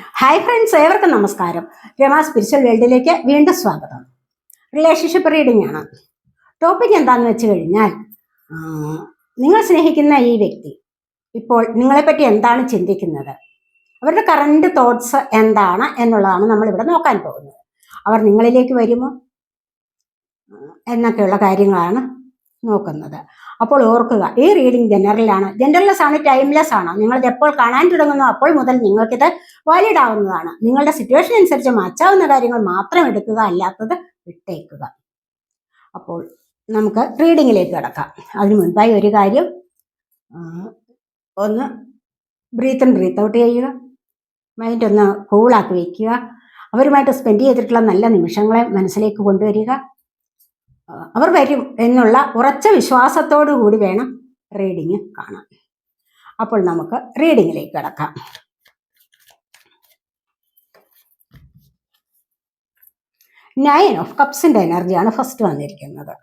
Hi friends ഏവർക്കും നമസ്കാരം. Rama spiritual വേൾഡിലേക്ക് വീണ്ടും സ്വാഗതം. റിലേഷൻഷിപ്പ് റീഡിംഗ് ആണ്. ടോപ്പിക് എന്താണെന്ന് വെച്ച് കഴിഞ്ഞാൽ നിങ്ങൾ സ്നേഹിക്കുന്ന ഈ വ്യക്തി ഇപ്പോൾ നിങ്ങളെപ്പറ്റി എന്താണ് ചിന്തിക്കുന്നത്? അവരുടെ കറണ്ട് തോട്ട്സ് എന്താണ് എന്നുള്ളതാണ് നമ്മളിവിടെ നോക്കാൻ പോകുന്നത്. അവർ നിങ്ങളിലേക്ക് വരുമോ? എന്നൊക്കെയുള്ള കാര്യങ്ങളാണ് നോക്കുന്നത്. അപ്പോൾ ഓർക്കുക ഈ റീഡിംഗ് ജനറലാണ് ജനറൽലെസ് ആണ് ടൈംലെസ് ആണ്. നിങ്ങളിത് എപ്പോൾ കാണാൻ തുടങ്ങുന്നു അപ്പോൾ മുതൽ നിങ്ങൾക്കിത് വാലിഡ് ആവുന്നതാണ് നിങ്ങളുടെ സിറ്റുവേഷൻ അനുസരിച്ച് മാറ്റാവുന്ന കാര്യങ്ങൾ മാത്രം എടുക്കുക അല്ലാത്തത് വിട്ടേക്കുക. അപ്പോൾ നമുക്ക് റീഡിങ്ങിലേക്ക് കിടക്കാം. അതിനു മുൻപായി ഒരു കാര്യം ഒന്ന് ബ്രീത്ത് ഇൻ ബ്രീത്ത് ഔട്ട് ചെയ്യുക. മൈൻഡ് ഒന്ന് കൂളാക്കി വയ്ക്കുക അവരുമായിട്ട് സ്പെൻഡ് ചെയ്തിട്ടുള്ള നല്ല നിമിഷങ്ങളെ മനസ്സിലേക്ക് കൊണ്ടുവരിക. അവർ വരും എന്നുള്ള ഉറച്ച വിശ്വാസത്തോടു കൂടി വേണം റീഡിങ് കാണാൻ. അപ്പോൾ നമുക്ക് റീഡിങ്ങിലേക്ക് കിടക്കാം. നയൻ ഓഫ് കപ്സിന്റെ എനർജിയാണ് ഫസ്റ്റ് വന്നിരിക്കുന്നത്.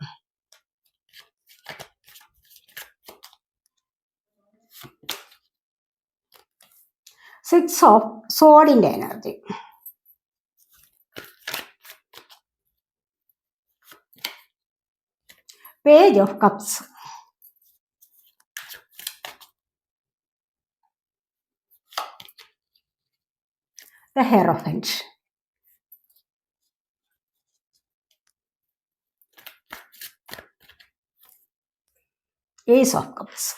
Six of സോഡിന്റെ energy page of cups the hierophant ace of cups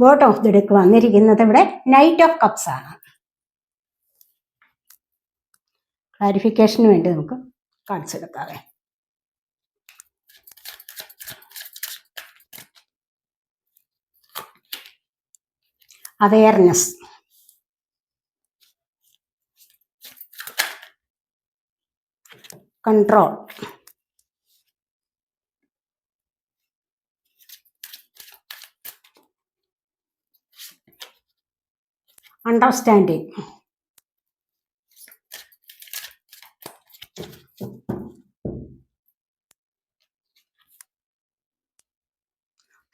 bottom of the deck വന്നിരിക്കുന്നത് ഇവിടെ നൈറ്റ് ഓഫ് കപ്സ് ആണ്. ക്ലാരിഫിക്കേഷന് വേണ്ടി നമുക്ക് കാണിച്ചെടുക്കാവേ awareness control understanding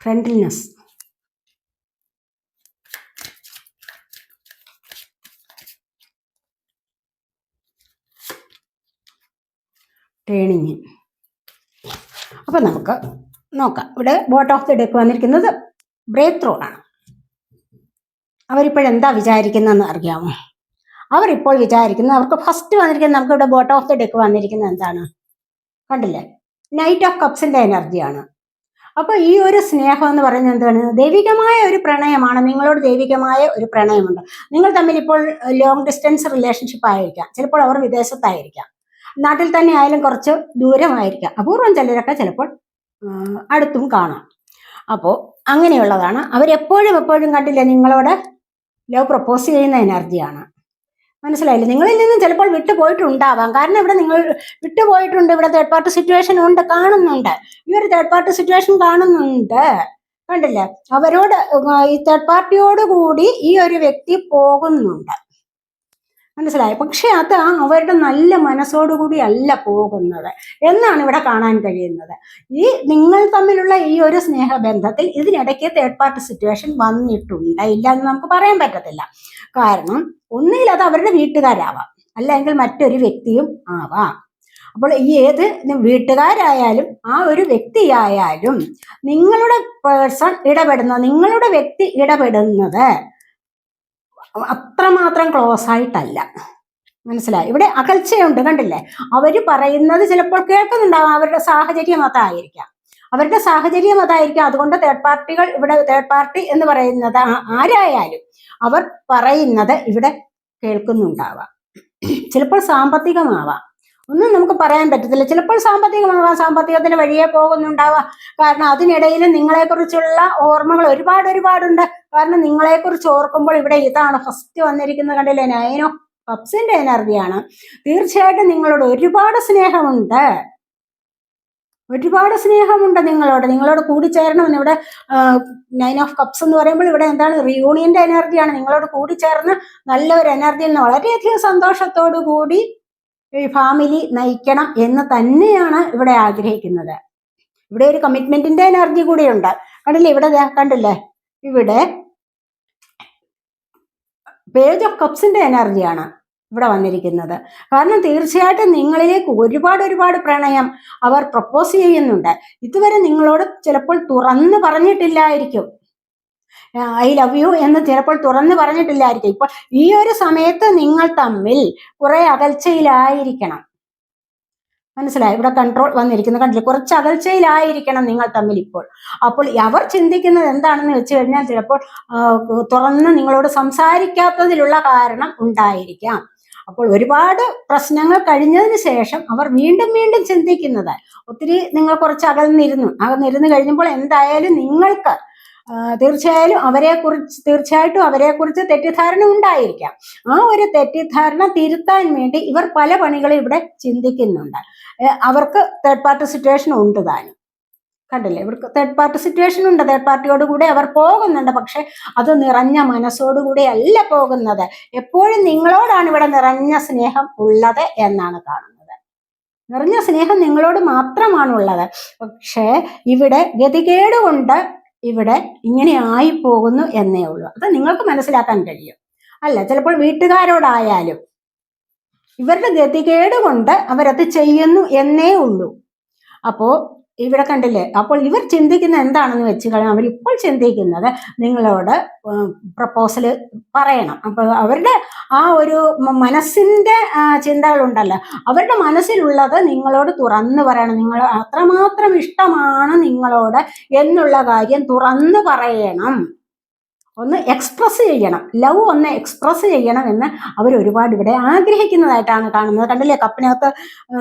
friendliness training അപ്പൊ നമുക്ക് നോക്കാം. ഇവിടെ ബോട്ട് ഓഫ് ദി ഡെക്ക് വന്നിരിക്കുന്നത് ബ്രേക്ക് ത്രൂ ആണ് അവരിപ്പോഴെന്താ വിചാരിക്കുന്നതെന്ന് അറിയാമോ? അവരിപ്പോൾ വിചാരിക്കുന്നത് അവർക്ക് ഫസ്റ്റ് വന്നിരിക്കുന്നത് നമുക്ക് ഇവിടെ ബോട്ട് ഓഫ് ദി ഡെക്ക് വന്നിരിക്കുന്നത് എന്താണ്? കണ്ടില്ലേ? നൈറ്റ് ഓഫ് കപ്സിന്റെ എനർജിയാണ് അപ്പോൾ ഈ ഒരു സ്നേഹം എന്ന് പറയുന്നത് എന്താണ്? ദൈവികമായ ഒരു പ്രണയമാണ്. നിങ്ങളോട് ദൈവികമായ ഒരു പ്രണയമുണ്ട്. നിങ്ങൾ തമ്മിൽ ഇപ്പോൾ ലോങ് ഡിസ്റ്റൻസ് റിലേഷൻഷിപ്പ് ആയിരിക്കാം. ചിലപ്പോൾ അവർ വിദേശത്തായിരിക്കാം. നാട്ടിൽ തന്നെ ആയാലും കുറച്ച് ദൂരമായിരിക്കാം. അപൂർവം ചിലരൊക്കെ ചിലപ്പോൾ അടുത്തും കാണാം. അപ്പോൾ അങ്ങനെയുള്ളതാണ്. അവരെപ്പോഴും എപ്പോഴും കണ്ടില്ല നിങ്ങളോട് ലവ് പ്രപ്പോസ് ചെയ്യുന്ന എനർജിയാണ്. മനസ്സിലായില്ലേ? നിങ്ങളിൽ നിന്നും ചിലപ്പോൾ വിട്ടുപോയിട്ടുണ്ടാവാം കാരണം ഇവിടെ നിങ്ങൾ വിട്ടുപോയിട്ടുണ്ട് ഇവിടെ തേർഡ് പാർട്ടി സിറ്റുവേഷൻ ഉണ്ട് കാണുന്നുണ്ട്. ഈ ഒരു തേർഡ് പാർട്ടി സിറ്റുവേഷൻ കാണുന്നുണ്ട്. കണ്ടില്ലേ? അവരോട് ഈ തേർഡ് പാർട്ടിയോട് കൂടി ഈ ഒരു വ്യക്തി പോകുന്നുണ്ട്. മനസ്സിലായി? പക്ഷെ അത് അവരുടെ നല്ല മനസ്സോടുകൂടി അല്ല പോകുന്നത്. എന്നാണ് ഇവിടെ കാണാൻ കഴിയുന്നത്. ഈ നിങ്ങൾ തമ്മിലുള്ള ഈ ഒരു സ്നേഹബന്ധത്തിൽ ഇതിനിടയ്ക്ക് തേർഡ് പാർട്ടി സിറ്റുവേഷൻ വന്നിട്ടുണ്ട്. ഇല്ല എന്ന് നമുക്ക് പറയാൻ പറ്റത്തില്ല. കാരണം ഒന്നുകിൽ അത് അവരുടെ വീട്ടുകാരാവാം. അല്ലെങ്കിൽ മറ്റൊരു വ്യക്തിയും ആവാം. അപ്പോൾ ഈ ഏത് വീട്ടുകാരായാലും ആ ഒരു വ്യക്തിയായാലും നിങ്ങളുടെ പേഴ്സൺ ഇടപെടുന്ന നിങ്ങളുടെ വ്യക്തി ഇടപെടുന്നത് അത്രമാത്രം ക്ലോസ് ആയിട്ടല്ല. മനസ്സിലായി? ഇവിടെ അകൽച്ചയുണ്ട് കണ്ടില്ലേ? അവർ പറയുന്നത് ചിലപ്പോൾ കേൾക്കുന്നുണ്ടാവും അവരുടെ സാഹചര്യം അതായിരിക്കാം. അവരുടെ സാഹചര്യം അതായിരിക്കാം. അതുകൊണ്ട് തേർഡ് പാർട്ടികൾ ഇവിടെ തേർഡ് പാർട്ടി എന്ന് പറയുന്നത് ആരായാലും അവർ പറയുന്നത് ഇവിടെ കേൾക്കുന്നുണ്ടാവാം. ചിലപ്പോൾ സാമ്പത്തികമാവാം. ഒന്നും നമുക്ക് പറയാൻ പറ്റത്തില്ല. ചിലപ്പോൾ സാമ്പത്തികമാവാം. സാമ്പത്തികത്തിന്റെ വഴിയെ പോകുന്നുണ്ടാവാം. കാരണം അതിനിടയിൽ നിങ്ങളെക്കുറിച്ചുള്ള ഓർമ്മകൾ ഒരുപാട് ഒരുപാടുണ്ട്. കാരണം നിങ്ങളെക്കുറിച്ച് ഓർക്കുമ്പോൾ ഇവിടെ ഇതാണ് ഫസ്റ്റ് വന്നിരിക്കുന്നത് കണ്ടില്ലേ? നയനോ കപ്സിന്റെ എനർജിയാണ്. തീർച്ചയായിട്ടും നിങ്ങളോട് ഒരുപാട് സ്നേഹമുണ്ട്. ഒരുപാട് സ്നേഹമുണ്ട് നിങ്ങളോട്. നിങ്ങളോട് കൂടിച്ചേരണമെന്ന് ഇവിടെ നയൻ ഓഫ് കപ്സ് എന്ന് പറയുമ്പോൾ ഇവിടെ എന്താണ്? റിയൂണിയന്റെ എനർജിയാണ്. നിങ്ങളോട് കൂടിച്ചേർന്ന് നല്ല ഒരു എനർജിയിൽ നിന്ന് വളരെയധികം സന്തോഷത്തോടു കൂടി ഫാമിലി നയിക്കണം എന്ന് തന്നെയാണ് ഇവിടെ ആഗ്രഹിക്കുന്നത്. ഇവിടെ ഒരു കമ്മിറ്റ്മെന്റിന്റെ എനർജി കൂടിയുണ്ട്. കണ്ടില്ലേ? ഇവിടെ കണ്ടില്ലേ? ഇവിടെ പേജ് ഓഫ് കപ്സിന്റെ എനർജിയാണ് ഇവിടെ വന്നിരിക്കുന്നത്. കാരണം തീർച്ചയായിട്ടും നിങ്ങളിലേക്ക് ഒരുപാട് ഒരുപാട് പ്രണയം അവർ പ്രപ്പോസ് ചെയ്യുന്നുണ്ട്. ഇതുവരെ നിങ്ങളോട് ചിലപ്പോൾ തുറന്ന് പറഞ്ഞിട്ടില്ലായിരിക്കും. ഐ ലവ് യു എന്ന് ചിലപ്പോൾ തുറന്ന് പറഞ്ഞിട്ടില്ലായിരിക്കും. ഇപ്പൊ ഈ ഒരു സമയത്ത് നിങ്ങൾ തമ്മിൽ കുറെ അകൽച്ചയിലായിരിക്കണം. മനസ്സിലായി? ഇവിടെ കൺട്രോൾ വന്നിരിക്കുന്നത് കണ്ടില്ല? കുറച്ച് അകൽച്ചയിലായിരിക്കണം നിങ്ങൾ തമ്മിൽ ഇപ്പോൾ. അപ്പോൾ അവർ ചിന്തിക്കുന്നത് എന്താണെന്ന് വെച്ച് കഴിഞ്ഞാൽ ചിലപ്പോൾ തുറന്ന് നിങ്ങളോട് സംസാരിക്കാത്തതിലുള്ള കാരണം ഉണ്ടായിരിക്കാം. അപ്പോൾ ഒരുപാട് പ്രശ്നങ്ങൾ കഴിഞ്ഞതിന് ശേഷം അവർ വീണ്ടും വീണ്ടും ചിന്തിക്കുന്നത് ഒത്തിരി നിങ്ങൾ കുറച്ച് അകന്നിരുന്നു. അകന്നിരുന്ന് കഴിഞ്ഞപ്പോൾ എന്തായാലും നിങ്ങൾക്ക് തീർച്ചയായും അവരെ കുറിച്ച് തീർച്ചയായിട്ടും അവരെ കുറിച്ച് തെറ്റിദ്ധാരണ ഉണ്ടായിരിക്കാം. ആ ഒരു തെറ്റിദ്ധാരണ തിരുത്താൻ വേണ്ടി ഇവർ പല പണികളും ഇവിടെ ചിന്തിക്കുന്നുണ്ട്. അവർക്ക് തേർഡ് പാർട്ടി സിറ്റുവേഷൻ ഉണ്ട് താനും. കണ്ടില്ലേ? ഇവർക്ക് തേർഡ് പാർട്ടി സിറ്റുവേഷൻ ഉണ്ട്. തേർഡ് പാർട്ടിയോട് കൂടെ അവർ പോകുന്നുണ്ട്. പക്ഷെ അത് നിറഞ്ഞ മനസ്സോടുകൂടി അല്ല പോകുന്നത്. എപ്പോഴും നിങ്ങളോടാണ് ഇവിടെ നിറഞ്ഞ സ്നേഹം ഉള്ളത് എന്നാണ് കാണുന്നത്. നിറഞ്ഞ സ്നേഹം നിങ്ങളോട് മാത്രമാണുള്ളത്. പക്ഷേ ഇവിടെ ഗതികേട് കൊണ്ട് ഇവിടെ ഇങ്ങനെ ആയി പോകുന്നു എന്നേ ഉള്ളൂ. അത് നിങ്ങൾക്ക് മനസ്സിലാക്കാൻ കഴിയും. അല്ല ചിലപ്പോൾ വീട്ടുകാരോടായാലും ഇവരുടെ ഗതികേട് കൊണ്ട് അവരത് ചെയ്യുന്നു എന്നേ ഉള്ളൂ. അപ്പോ ഇവിടെ കണ്ടില്ലേ? അപ്പോൾ ഇവർ ചിന്തിക്കുന്ന എന്താണെന്ന് വെച്ച് കഴിഞ്ഞാൽ അവരിപ്പോൾ ചിന്തിക്കുന്നത് നിങ്ങളോട് പ്രപ്പോസൽ പറയണം. അപ്പോൾ അവരുടെ ആ ഒരു മനസ്സിന്റെ ചിന്തകളുണ്ടല്ലോ. അവരുടെ മനസ്സിലുള്ളത് നിങ്ങളോട് തുറന്നു പറയണം. നിങ്ങൾ അത്രമാത്രം ഇഷ്ടമാണ് നിങ്ങളോട് എന്നുള്ള കാര്യം തുറന്നു പറയണം. ഒന്ന് എക്സ്പ്രസ് ചെയ്യണം. ലവ് ഒന്ന് എക്സ്പ്രസ് ചെയ്യണം എന്ന് അവർ ഒരുപാട് ഇവിടെ ആഗ്രഹിക്കുന്നതായിട്ടാണ് കാണുന്നത്. കണ്ടില്ലേ? കപ്പിനകത്ത്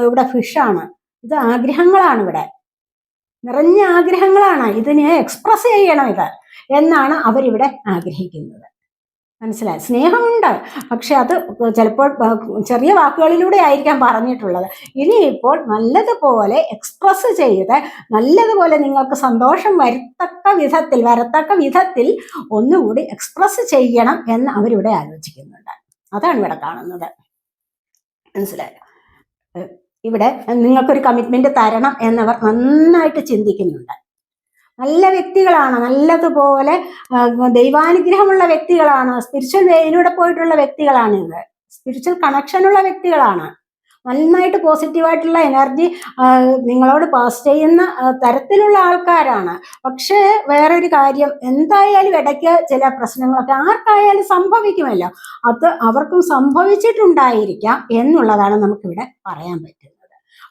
ഇവിടെ ഫിഷാണ് ഇത് ആഗ്രഹങ്ങളാണ് ഇവിടെ. നിറഞ്ഞ ആഗ്രഹങ്ങളാണ്. ഇതിനെ എക്സ്പ്രസ് ചെയ്യണം ഇത് എന്നാണ് അവരിവിടെ ആഗ്രഹിക്കുന്നത്. മനസ്സിലായി? സ്നേഹമുണ്ട്. പക്ഷെ അത് ചിലപ്പോൾ ചെറിയ വാക്കുകളിലൂടെ ആയിരിക്കാം പറഞ്ഞിട്ടുള്ളത്. ഇനിയിപ്പോൾ നല്ലതുപോലെ എക്സ്പ്രസ് ചെയ്ത് നല്ലതുപോലെ നിങ്ങൾക്ക് സന്തോഷം വരത്തക്ക വിധത്തിൽ വരത്തക്ക വിധത്തിൽ ഒന്നുകൂടി എക്സ്പ്രസ് ചെയ്യണം എന്ന് അവരിവിടെ ആലോചിക്കുന്നുണ്ട്. അതാണ് ഇവിടെ കാണുന്നത്. മനസ്സിലായോ? ഇവിടെ നിങ്ങൾക്കൊരു കമ്മിറ്റ്മെന്റ് തരണം എന്നവർ നന്നായിട്ട് ചിന്തിക്കുന്നുണ്ട്. നല്ല വ്യക്തികളാണ് നല്ലതുപോലെ ദൈവാനുഗ്രഹമുള്ള വ്യക്തികളാണ് സ്പിരിച്വൽ വേയിലൂടെ പോയിട്ടുള്ള വ്യക്തികളാണ് ഇത് സ്പിരിച്വൽ കണക്ഷനുള്ള വ്യക്തികളാണ്. നന്നായിട്ട് പോസിറ്റീവായിട്ടുള്ള എനർജി നിങ്ങളോട് പാസ് ചെയ്യുന്ന തരത്തിലുള്ള ആൾക്കാരാണ്. പക്ഷേ വേറൊരു കാര്യം എന്തായാലും ഇടയ്ക്ക് ചില പ്രശ്നങ്ങളൊക്കെ ആർക്കായാലും സംഭവിക്കുമല്ലോ. അത് അവർക്കും സംഭവിച്ചിട്ടുണ്ടായിരിക്കാം എന്നുള്ളതാണ് നമുക്കിവിടെ പറയാൻ പറ്റുന്നത്.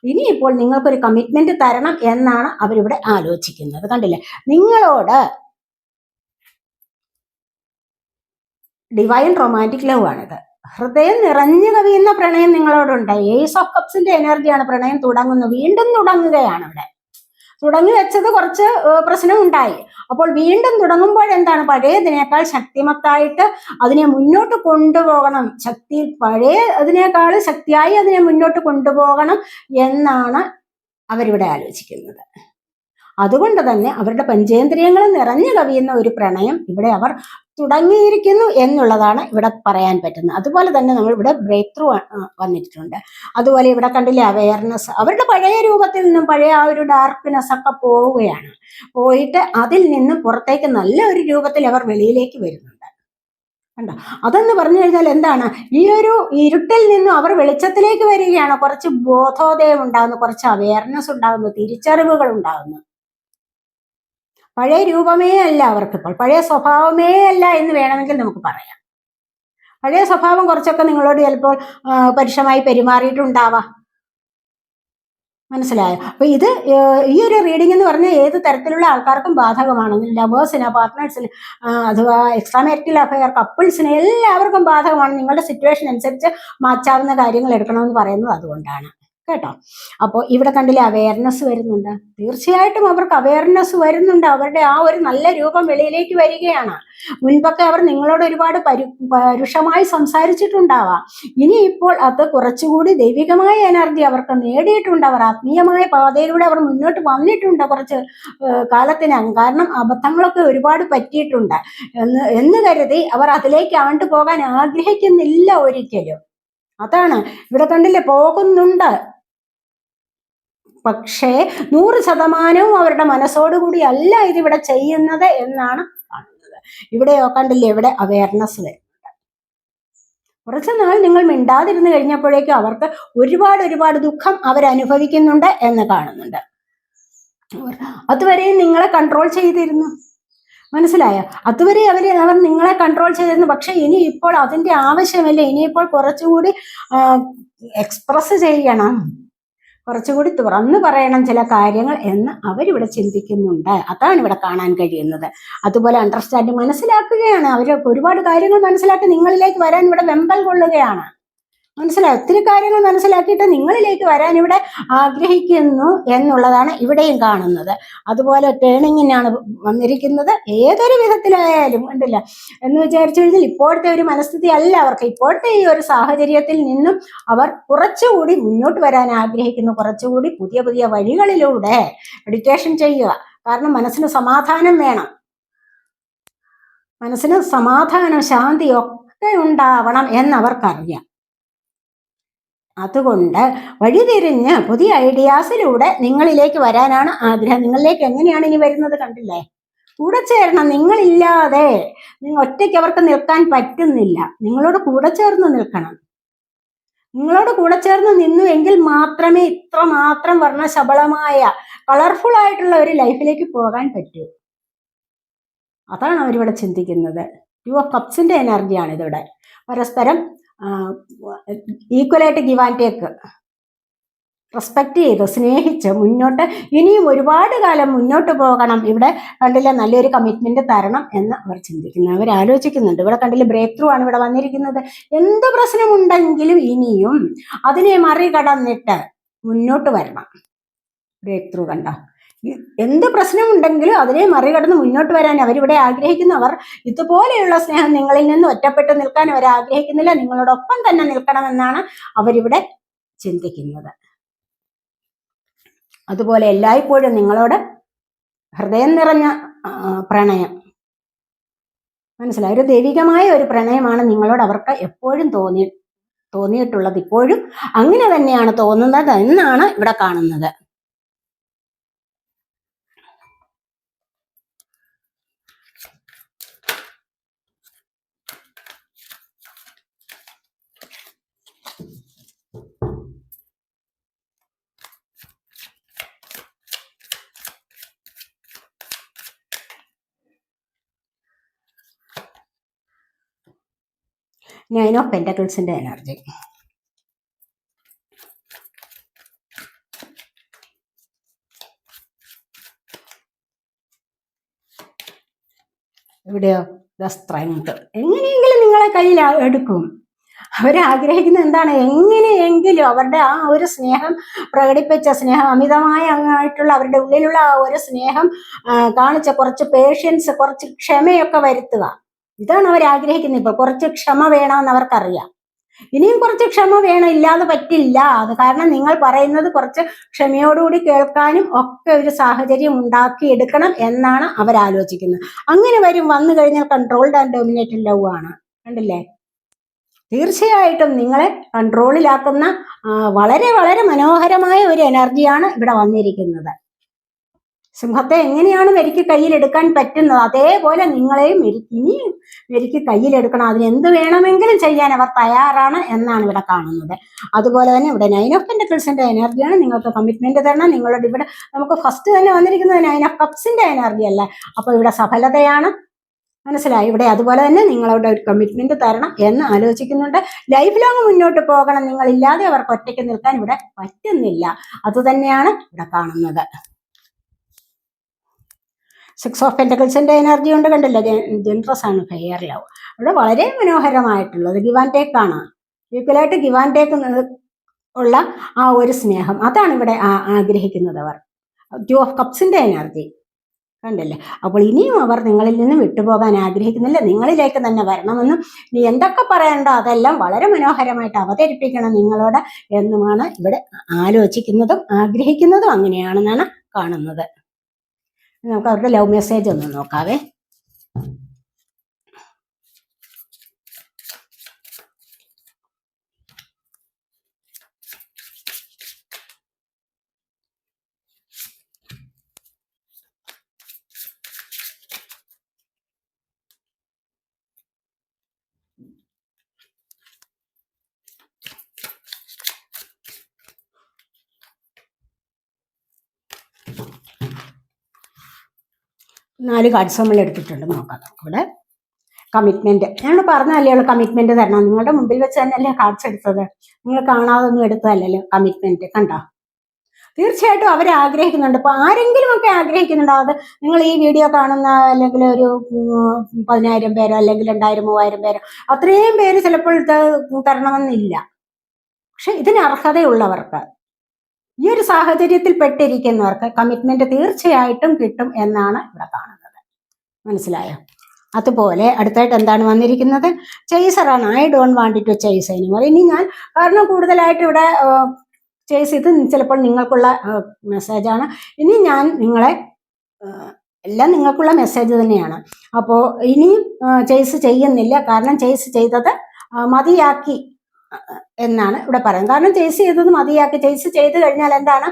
ഇനിയിപ്പോൾ നിങ്ങൾക്കൊരു കമ്മിറ്റ്മെന്റ് തരണം എന്നാണ് അവരിവിടെ ആലോചിക്കുന്നത്. കണ്ടില്ലേ? നിങ്ങളോട് ഡിവൈൻ റൊമാന്റിക് ലവ് ആണിത്. ഹൃദയം നിറഞ്ഞു കവിയുന്ന പ്രണയം നിങ്ങളോടുണ്ട്. ഏസ് ഓഫ് കപ്സിന്റെ എനർജിയാണ് പ്രണയം തുടങ്ങുന്നത് വീണ്ടും തുടങ്ങുകയാണ് ഇവിടെ. തുടങ്ങി വെച്ചത് കുറച്ച് പ്രശ്നം ഉണ്ടായി അപ്പോൾ വീണ്ടും തുടങ്ങുമ്പോൾ എന്താണ്? പഴയതിനേക്കാൾ ശക്തിമത്തായിട്ട് അതിനെ മുന്നോട്ട് കൊണ്ടുപോകണം. ശക്തി പഴയ അതിനേക്കാൾ ശക്തിയായി അതിനെ മുന്നോട്ട് കൊണ്ടുപോകണം എന്നാണ് അവരിവിടെ ആലോചിക്കുന്നത്. അതുകൊണ്ട് തന്നെ അവരുടെ പഞ്ചേന്ദ്രിയങ്ങൾ നിറഞ്ഞു കവിയുന്ന ഒരു പ്രണയം ഇവിടെ അവർ തുടങ്ങിയിരിക്കുന്നു എന്നുള്ളതാണ് ഇവിടെ പറയാൻ പറ്റുന്നത്. അതുപോലെ തന്നെ നമ്മൾ ഇവിടെ ബ്രേക്ക് ത്രൂ വന്നിട്ടുണ്ട്. അതുപോലെ ഇവിടെ കണ്ടില്ലേ അവയർനെസ് അവരുടെ പഴയ രൂപത്തിൽ നിന്നും പഴയ ആ ഒരു ഡാർക്ക്നെസ് ഒക്കെ പോവുകയാണ്. പോയിട്ട് അതിൽ നിന്നും പുറത്തേക്ക് നല്ല ഒരു രൂപത്തിൽ അവർ വെളിയിലേക്ക് വരുന്നുണ്ട്. കണ്ടോ? അതെന്ന് പറഞ്ഞു കഴിഞ്ഞാൽ എന്താണ്? ഈ ഒരു ഇരുട്ടിൽ നിന്നും അവർ വെളിച്ചത്തിലേക്ക് വരികയാണ്. കുറച്ച് ബോധോദയം ഉണ്ടാകുന്നു കുറച്ച് അവയർനെസ് ഉണ്ടാകുന്നു തിരിച്ചറിവുകൾ ഉണ്ടാകുന്നു. പഴയ രൂപമേ അല്ല അവർക്കിപ്പോൾ പഴയ സ്വഭാവമേ അല്ല എന്ന് വേണമെങ്കിൽ നമുക്ക് പറയാം. പഴയ സ്വഭാവം കുറച്ചൊക്കെ നിങ്ങളോട് ചിലപ്പോൾ പരുഷമായി പെരുമാറിയിട്ടുണ്ടാവാം. മനസ്സിലായോ? അപ്പൊ ഇത് ഈ ഒരു റീഡിംഗ് എന്ന് പറഞ്ഞാൽ ഏത് തരത്തിലുള്ള ആൾക്കാർക്കും ബാധകമാണ്. ലവേഴ്സിന് പാർട്ട്നേഴ്സിന് അഥവാ എക്സ്ട്രാ മാരിറ്റൽ അഫയർ കപ്പിൾസിന് എല്ലാവർക്കും ബാധകമാണ്. നിങ്ങളുടെ സിറ്റുവേഷൻ അനുസരിച്ച് മാറ്റാവുന്ന കാര്യങ്ങൾ എടുക്കണമെന്ന് പറയുന്നത് അതുകൊണ്ടാണ്. കേട്ടോ? അപ്പോൾ ഇവിടെ കണ്ടില്ലേ അവയർനെസ് വരുന്നുണ്ട്. തീർച്ചയായിട്ടും അവർക്ക് അവയർനെസ് വരുന്നുണ്ട്. അവരുടെ ആ ഒരു നല്ല രൂപം വെളിയിലേക്ക് വരികയാണ്. മുൻപൊക്കെ അവർ നിങ്ങളോട് ഒരുപാട് പരു പരുഷമായി സംസാരിച്ചിട്ടുണ്ടാവാം. ഇനി ഇപ്പോൾ അത് കുറച്ചുകൂടി ദൈവികമായ എനർജി അവർക്ക് നേടിയിട്ടുണ്ട്. അവർ ആത്മീയമായ പാതയിലൂടെ അവർ മുന്നോട്ട് വന്നിട്ടുണ്ട് കുറച്ച് കാലത്തിനകം കാരണം അബദ്ധങ്ങളൊക്കെ ഒരുപാട് പറ്റിയിട്ടുണ്ട്. എന്ന് എന്ന് കരുതി അവർ അതിലേക്ക് ആണ്ടു പോകാൻ ആഗ്രഹിക്കുന്നില്ല ഒരിക്കലും. അതാണ്. ഇവിടെ കണ്ടില്ലേ പോകുന്നുണ്ട്. പക്ഷേ നൂറ് ശതമാനവും അവരുടെ മനസ്സോടുകൂടി അല്ല ഇതിവിടെ ചെയ്യുന്നത് എന്നാണ് കാണുന്നത്. ഇവിടെയോ കണ്ടില്ലേ? ഇവിടെ അവയർനെസ് കുറച്ച് നാൾ നിങ്ങൾ മിണ്ടാതിരുന്ന് കഴിഞ്ഞപ്പോഴേക്കും അവർക്ക് ഒരുപാട് ഒരുപാട് ദുഃഖം അവരനുഭവിക്കുന്നുണ്ട് എന്ന് കാണുന്നുണ്ട്. അതുവരെയും നിങ്ങളെ കൺട്രോൾ ചെയ്തിരുന്നു. മനസ്സിലായോ? അതുവരെ അവർ അവർ നിങ്ങളെ കൺട്രോൾ ചെയ്തിരുന്നു. പക്ഷെ ഇനി ഇപ്പോൾ അതിന്റെ ആവശ്യമില്ല. ഇനിയിപ്പോൾ കുറച്ചുകൂടി എക്സ്പ്രസ് ചെയ്യണം. കുറച്ചുകൂടി തുറന്നു പറയണം ചില കാര്യങ്ങൾ എന്ന് അവരിവിടെ ചിന്തിക്കുന്നുണ്ട്. അതാണ് ഇവിടെ കാണാൻ കഴിയുന്നത്. അതുപോലെ അണ്ടർസ്റ്റാൻഡിങ് മനസ്സിലാക്കുകയാണ്. അവർ ഒരുപാട് കാര്യങ്ങൾ മനസ്സിലാക്കി നിങ്ങളിലേക്ക് വരാൻ ഇവിടെ വെമ്പൽ കൊള്ളുകയാണ്. മനസ്സിലായി? ഒത്തിരി കാര്യങ്ങൾ മനസ്സിലാക്കിയിട്ട് നിങ്ങളിലേക്ക് വരാൻ ഇവിടെ ആഗ്രഹിക്കുന്നു എന്നുള്ളതാണ് ഇവിടെയും കാണുന്നത്. അതുപോലെ ടേണിങ്ങിനാണ് വന്നിരിക്കുന്നത്. ഏതൊരു വിധത്തിലായാലും കണ്ടില്ല? എന്ന് വിചാരിച്ചു കഴിഞ്ഞാൽ ഇപ്പോഴത്തെ ഒരു മനസ്ഥിതി അല്ല അവർക്ക്. ഇപ്പോഴത്തെ ഈ ഒരു സാഹചര്യത്തിൽ നിന്നും അവർ കുറച്ചുകൂടി മുന്നോട്ട് വരാൻ ആഗ്രഹിക്കുന്നു. കുറച്ചുകൂടി പുതിയ പുതിയ വഴികളിലൂടെ മെഡിറ്റേഷൻ ചെയ്യുക. കാരണം മനസ്സിന് സമാധാനം വേണം. മനസ്സിന് സമാധാനം ശാന്തി ഒക്കെ ഉണ്ടാവണം എന്നവർക്കറിയാം. അതുകൊണ്ട് വഴിതിരിഞ്ഞ് പുതിയ ഐഡിയാസിലൂടെ നിങ്ങളിലേക്ക് വരാനാണ് ആഗ്രഹം. നിങ്ങളിലേക്ക് എങ്ങനെയാണ് ഇനി വരുന്നത് കണ്ടില്ലേ? കൂടെ ചേരണം നിങ്ങളില്ലാതെ. നിങ്ങൾ ഒറ്റയ്ക്ക് അവർക്ക് നിൽക്കാൻ പറ്റുന്നില്ല. നിങ്ങളോട് കൂടെ ചേർന്ന് നിൽക്കണം. നിങ്ങളോട് കൂടെ ചേർന്ന് നിന്നു എങ്കിൽ മാത്രമേ ഇത്ര മാത്രം വർണശബളമായ കളർഫുൾ ആയിട്ടുള്ള ഒരു ലൈഫിലേക്ക് പോകാൻ പറ്റൂ. അതാണ് അവരിവിടെ ചിന്തിക്കുന്നത്. ടു ഓഫ് കപ്സിന്റെ എനർജിയാണ് ഇതിവിടെ പരസ്പരം ഈക്വലായിട്ട് ഗിവ് ആൻഡ് ടേക്ക് റെസ്പെക്റ്റ് ചെയ്ത് സ്നേഹിച്ച് മുന്നോട്ട് ഇനിയും ഒരുപാട് കാലം മുന്നോട്ട് പോകണം. ഇവിടെ കണ്ടില്ല നല്ലൊരു കമ്മിറ്റ്മെന്റ് തരണം എന്ന് അവർ ചിന്തിക്കുന്നു. അവർ ആലോചിക്കുന്നുണ്ട് ഇവിടെ കണ്ടില്ല ബ്രേക്ക് ത്രൂ ആണ് ഇവിടെ വന്നിരിക്കുന്നത്. എന്ത് പ്രശ്നമുണ്ടെങ്കിലും ഇനിയും അതിനെ മറികടന്നിട്ട് മുന്നോട്ട് വരണം. ബ്രേക്ക് ത്രൂ കണ്ട? എന്ത് പ്രശ്നമുണ്ടെങ്കിലും അതിനെ മറികടന്ന് മുന്നോട്ട് വരാൻ അവരിവിടെ ആഗ്രഹിക്കുന്നവർ ഇതുപോലെയുള്ള സ്നേഹം നിങ്ങളിൽ നിന്ന് ഒറ്റപ്പെട്ട് നിൽക്കാൻ അവർ ആഗ്രഹിക്കുന്നില്ല. നിങ്ങളോടൊപ്പം തന്നെ നിൽക്കണമെന്നാണ് അവരിവിടെ ചിന്തിക്കുന്നത്. അതുപോലെ എല്ലായ്പ്പോഴും നിങ്ങളോട് ഹൃദയം നിറഞ്ഞ പ്രണയം. മനസ്സിലായി? ഒരു ദൈവികമായ ഒരു പ്രണയമാണ് നിങ്ങളോട് അവർക്ക് എപ്പോഴും തോന്നി തോന്നിയിട്ടുള്ളത്. ഇപ്പോഴും അങ്ങനെ തന്നെയാണ് തോന്നുന്നത് എന്നാണ് ഇവിടെ കാണുന്നത്. നയൻ ഓഫ് പെന്റക്കിൾസിന്റെ എനർജി എവിടെയോ ദ സ്ട്രെങ്ത് എങ്ങനെയെങ്കിലും നിങ്ങളെ കയ്യിൽ എടുക്കും. അവരാഗ്രഹിക്കുന്ന എന്താണ്? എങ്ങനെയെങ്കിലും അവരുടെ ആ ഒരു സ്നേഹം പ്രകടിപ്പിച്ച സ്നേഹം അമിതമായ അങ്ങായിട്ടുള്ള അവരുടെ ഉള്ളിലുള്ള ആ ഒരു സ്നേഹം കാണിച്ച കുറച്ച് പേഷ്യൻസ് കുറച്ച് ക്ഷമയൊക്കെ വരുത്തുക. ഇതാണ് അവർ ആഗ്രഹിക്കുന്നത്. ഇപ്പോൾ കുറച്ച് ക്ഷമ വേണമെന്ന് അവർക്കറിയാം. ഇനിയും കുറച്ച് ക്ഷമ വേണം. ഇല്ലാതെ പറ്റില്ല. അത് കാരണം നിങ്ങൾ പറയുന്നത് കുറച്ച് ക്ഷമയോടുകൂടി കേൾക്കാനും ഒക്കെ ഒരു സാഹചര്യം ഉണ്ടാക്കി എടുക്കണം എന്നാണ് അവർ ആലോചിക്കുന്നത്. അങ്ങനെ വരും. വന്നു കഴിഞ്ഞാൽ കൺട്രോൾഡ് ആൻഡ് ഡോമിനേറ്റഡ് ലവ് ആണ്. കണ്ടില്ലേ? തീർച്ചയായിട്ടും നിങ്ങളെ കൺട്രോളിലാക്കുന്ന വളരെ വളരെ മനോഹരമായ ഒരു എനർജിയാണ് ഇവിടെ വന്നിരിക്കുന്നത്. സിംഹത്തെ എങ്ങനെയാണ് മെരിക്ക് കയ്യിലെടുക്കാൻ പറ്റുന്നത്? അതേപോലെ നിങ്ങളെയും ഇനിയും മെരിക്ക് കയ്യിലെടുക്കണം. അതിന് എന്ത് വേണമെങ്കിലും ചെയ്യാൻ അവർ തയ്യാറാണ് എന്നാണ് ഇവിടെ കാണുന്നത്. അതുപോലെ തന്നെ ഇവിടെ നൈൻ ഓഫ് പെൻഡക്കിൾസിന്റെ എനർജിയാണ് നിങ്ങൾക്ക് കമ്മിറ്റ്മെന്റ് തരണം. നിങ്ങളുടെ ഇവിടെ നമുക്ക് ഫസ്റ്റ് തന്നെ വന്നിരിക്കുന്നത് നൈൻ ഓഫ് കപ്സിന്റെ എനർജി അല്ല? അപ്പൊ ഇവിടെ സഫലതയാണ്. മനസ്സിലായി? ഇവിടെ അതുപോലെ തന്നെ നിങ്ങളുടെ ഒരു കമ്മിറ്റ്മെന്റ് തരണം എന്ന് ആലോചിക്കുന്നുണ്ട്. ലൈഫ് ലോങ് മുന്നോട്ട് പോകണം. നിങ്ങളില്ലാതെ അവർക്ക് ഒറ്റയ്ക്ക് നിൽക്കാൻ ഇവിടെ പറ്റുന്നില്ല. അതുതന്നെയാണ് ഇവിടെ കാണുന്നത്. സിക്സ് ഓഫ് പെന്റക്കിൾസിന്റെ എനർജി കൊണ്ട് കണ്ടില്ല? ജനറസ് ആണ് ഫെയർ ലവ് അവിടെ വളരെ മനോഹരമായിട്ടുള്ളത് ഗിവ് ആൻഡ് ടേക്ക് ആണ്. ഈക്വലായിട്ട് ഗിവ് ആൻഡ് ടേക്ക് ഉള്ള ആ ഒരു സ്നേഹം. അതാണ് ഇവിടെ ആഗ്രഹിക്കുന്നത് അവർ. ടു ഓഫ് കപ്സിന്റെ എനർജി കണ്ടില്ലേ? അപ്പോൾ ഇനിയും അവർ നിങ്ങളിൽ നിന്ന് വിട്ടുപോകാൻ ആഗ്രഹിക്കുന്നില്ല. നിങ്ങളിലേക്ക് തന്നെ വരണമെന്നും നീ എന്തൊക്കെ പറയണ്ടോ അതെല്ലാം വളരെ മനോഹരമായിട്ട് അവതരിപ്പിക്കണം നിങ്ങളോട് എന്നുമാണ് ഇവിടെ ആലോചിക്കുന്നതും ആഗ്രഹിക്കുന്നതും അങ്ങനെയാണെന്നാണ് കാണുന്നത്. നമുക്ക് അവരുടെ ലവ് മെസ്സേജ് ഒന്ന് നോക്കാവേ. നാല് കാർഡ്സ് നമ്മൾ എടുത്തിട്ടുണ്ട് നോക്കാം നമുക്കിവിടെ. കമ്മിറ്റ്മെന്റ് ഞാൻ പറഞ്ഞല്ലേ കമ്മിറ്റ്മെന്റ് തരണം. നിങ്ങളുടെ മുമ്പിൽ വെച്ച് തന്നെയല്ലേ കാർഡ്സ് എടുത്തത്. നിങ്ങൾ കാണാതൊന്നും എടുത്തതല്ലല്ലോ കമ്മിറ്റ്മെന്റ് കണ്ടോ? തീർച്ചയായിട്ടും അവർ ആഗ്രഹിക്കുന്നുണ്ട്. ഇപ്പോൾ ആരെങ്കിലും ഒക്കെ ആഗ്രഹിക്കുന്നുണ്ടോ. അത് നിങ്ങൾ ഈ വീഡിയോ കാണുന്ന അല്ലെങ്കിൽ ഒരു പതിനായിരം പേരോ അല്ലെങ്കിൽ രണ്ടായിരം മൂവായിരം പേരോ അത്രയും പേര് ചിലപ്പോൾ തരണമെന്നില്ല. പക്ഷെ ഇതിന് അർഹതയുള്ളവർക്ക് ഈ ഒരു സാഹചര്യത്തിൽ പെട്ടിരിക്കുന്നവർക്ക് കമ്മിറ്റ്മെന്റ് തീർച്ചയായിട്ടും കിട്ടും എന്നാണ് ഇവിടെ കാണുന്നത്. മനസ്സിലായോ? അതുപോലെ അടുത്തായിട്ട് എന്താണ് വന്നിരിക്കുന്നത്? ചെയ്സറാണ് I don't want to chase anymore ഇനി ഞാൻ കാരണം കൂടുതലായിട്ട് ഇവിടെ ചേസ് ഇത് ചിലപ്പോൾ നിങ്ങൾക്കുള്ള മെസ്സേജാണ് ഇനി ഞാൻ നിങ്ങളെ എല്ലാം നിങ്ങൾക്കുള്ള മെസ്സേജ് തന്നെയാണ്. അപ്പോൾ ഇനിയും ചേസ് ചെയ്യുന്നില്ല. കാരണം ചേസ് ചെയ്തത് മതിയാക്കി എന്നാണ് ഇവിടെ പറയുന്നത്. കാരണം ചേസ് ചെയ്തത് മതിയാക്കി. ചേസ് ചെയ്ത് കഴിഞ്ഞാൽ എന്താണ്?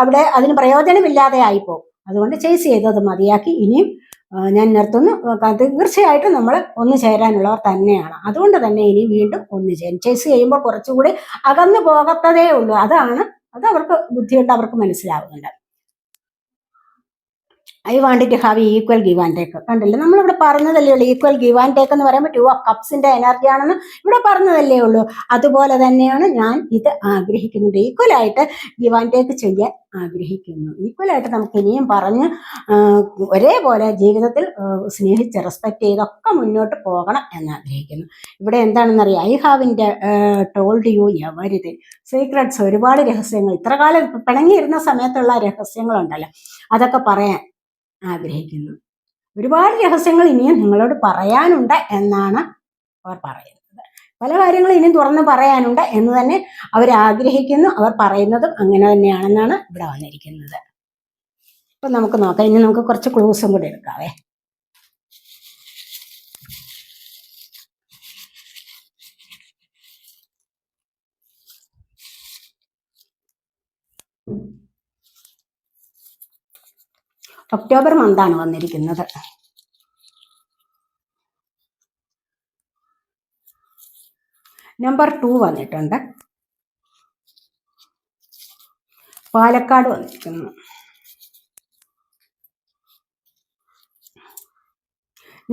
അവിടെ അതിന് പ്രയോജനമില്ലാതെ ആയിപ്പോകും അതുകൊണ്ട് ചേസ് ചെയ്തത് മതിയാക്കി. ഇനിയും ഞാൻ നിർത്തുന്നു. തീർച്ചയായിട്ടും നമ്മൾ ഒന്ന് ചേരാനുള്ളവർ തന്നെയാണ്. അതുകൊണ്ട് തന്നെ ഇനി വീണ്ടും ഒന്ന് ചേരും ചേസ് ചെയ്യുമ്പോൾ കുറച്ചുകൂടി അകന്നു പോകത്തതേ ഉള്ളൂ. അതാണ് അത് അവർക്ക് ബുദ്ധിയുണ്ട് അവർക്ക് മനസ്സിലാവുന്നുണ്ട്. I want to have equal give and take കണ്ടില്ലേ? നമ്മളിവിടെ പറഞ്ഞതല്ലേ ഉള്ളൂ ഈക്വൽ ഗീവ് ആൻഡ് ടേക്ക് എന്ന് പറയുമ്പോൾ ടു ഓഫ് കപ്സിന്റെ എനർജി ആണെന്ന് ഇവിടെ പറഞ്ഞതല്ലേ ഉള്ളൂ. അതുപോലെ തന്നെയാണ് ഞാൻ ഇത് ആഗ്രഹിക്കുന്നത്. ഈക്വൽ ആയിട്ട് ഗിവ് ആൻഡ് ടേക്ക് ചെയ്യാൻ ആഗ്രഹിക്കുന്നു. ഈക്വൽ ആയിട്ട് നമുക്ക് ഇനിയും പറഞ്ഞ് ഒരേപോലെ ജീവിതത്തിൽ സ്നേഹിച്ച് റെസ്പെക്ട് ചെയ്തൊക്കെ മുന്നോട്ട് പോകണം എന്ന് ആഗ്രഹിക്കുന്നു. ഇവിടെ എന്താണെന്നറിയാം I haven't told you everything? Secrets ഒരുപാട് രഹസ്യങ്ങൾ. ഇത്ര കാലം പിണങ്ങിയിരുന്ന സമയത്തുള്ള രഹസ്യങ്ങളുണ്ടല്ലോ. അതൊക്കെ പറയാൻ ആഗ്രഹിക്കുന്നു. ഒരുപാട് രഹസ്യങ്ങൾ ഇനിയും നിങ്ങളോട് പറയാനുണ്ട് എന്നാണ് അവർ പറയുന്നത്. പല കാര്യങ്ങളും ഇനിയും തുറന്ന് പറയാനുണ്ട് എന്ന് തന്നെ അവർ ആഗ്രഹിക്കുന്നു. അവർ പറയുന്നതും അങ്ങനെ തന്നെയാണെന്നാണ് ഇവിടെ വന്നിരിക്കുന്നത്. അപ്പൊ നമുക്ക് നോക്കാം. ഇനി നമുക്ക് കുറച്ച് ക്ലൂസും കൂടി എടുക്കാവേ. ഒക്ടോബർ മന്താണ് വന്നിരിക്കുന്നത്. നമ്പർ ടു വന്നിട്ടുണ്ട്. പാലക്കാട് വന്നിരിക്കുന്നു.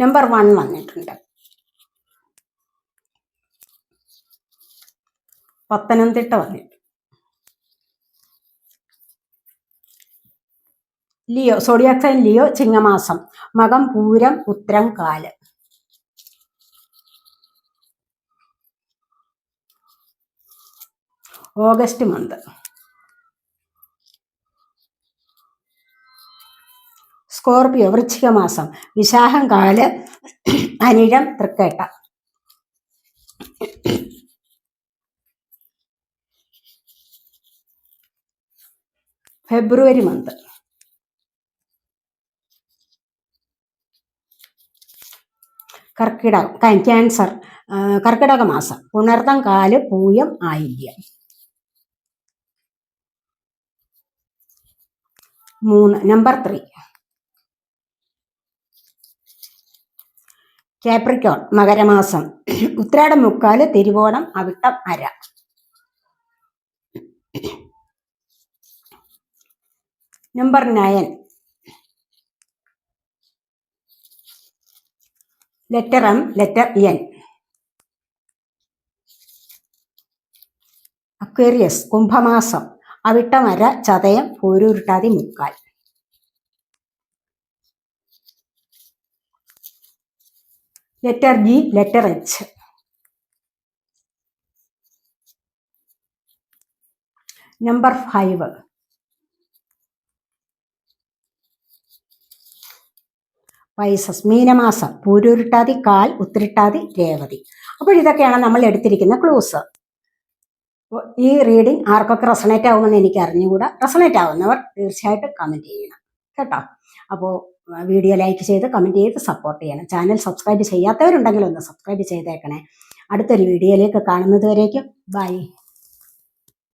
നമ്പർ വൺ വന്നിട്ടുണ്ട്. പത്തനംതിട്ട വന്നിട്ടുണ്ട്. ലിയോ സോഡിയാക് സൈൻ ലിയോ ചിങ്ങമാസം. മകം പൂരം ഉത്തരം കാൽ. ഓഗസ്റ്റ് മന്ത് സ്കോർപിയോ വൃശ്ചിക മാസം. വിശാഖം കാൽ. അനിഴം തൃക്കേട്ട. ഫെബ്രുവരി മന്ത് കർക്കിടകം ക്യാൻസർ കർക്കിടക മാസം. ഉണർത്തം കാൽ പൂയം ആയില്യം. മൂന്ന് നമ്പർ ത്രീ. കാപ്രിക്കോൺ മകരമാസം. ഉത്രാടം മുക്കാൽ തിരുവോണം അവിട്ടം അര. Number nine. Letter M letter N Aquarius കുംഭമാസം. അവിട്ടമര ചതയം പൂരുരുട്ടാതി മുക്കാൽ. Letter G letter H number five Pisces മീനമാസം പൂരുരുട്ടാതി കാൽ ഉത്തിരിട്ടാതി രേവതി. അപ്പോൾ ഇതൊക്കെയാണ് നമ്മൾ എടുത്തിരിക്കുന്ന ക്ലൂസ് ഈ റീഡിംഗ് ആർക്കൊക്കെ റെസണേറ്റ് ആവുമെന്ന് എനിക്ക് അറിഞ്ഞുകൂടാ? റെസണേറ്റ് ആവുന്നവർ തീർച്ചയായിട്ടും കമന്റ് ചെയ്യണം. കേട്ടോ? അപ്പോൾ വീഡിയോ ലൈക്ക് ചെയ്ത് കമന്റ് ചെയ്ത് സപ്പോർട്ട് ചെയ്യണം. ചാനൽ സബ്സ്ക്രൈബ് ചെയ്യാത്തവരുണ്ടെങ്കിൽ ഒന്ന് സബ്സ്ക്രൈബ് ചെയ്തേക്കണേ. അടുത്തൊരു വീഡിയോയിലേക്ക് കാണുന്നത് വരേക്കും. ബൈ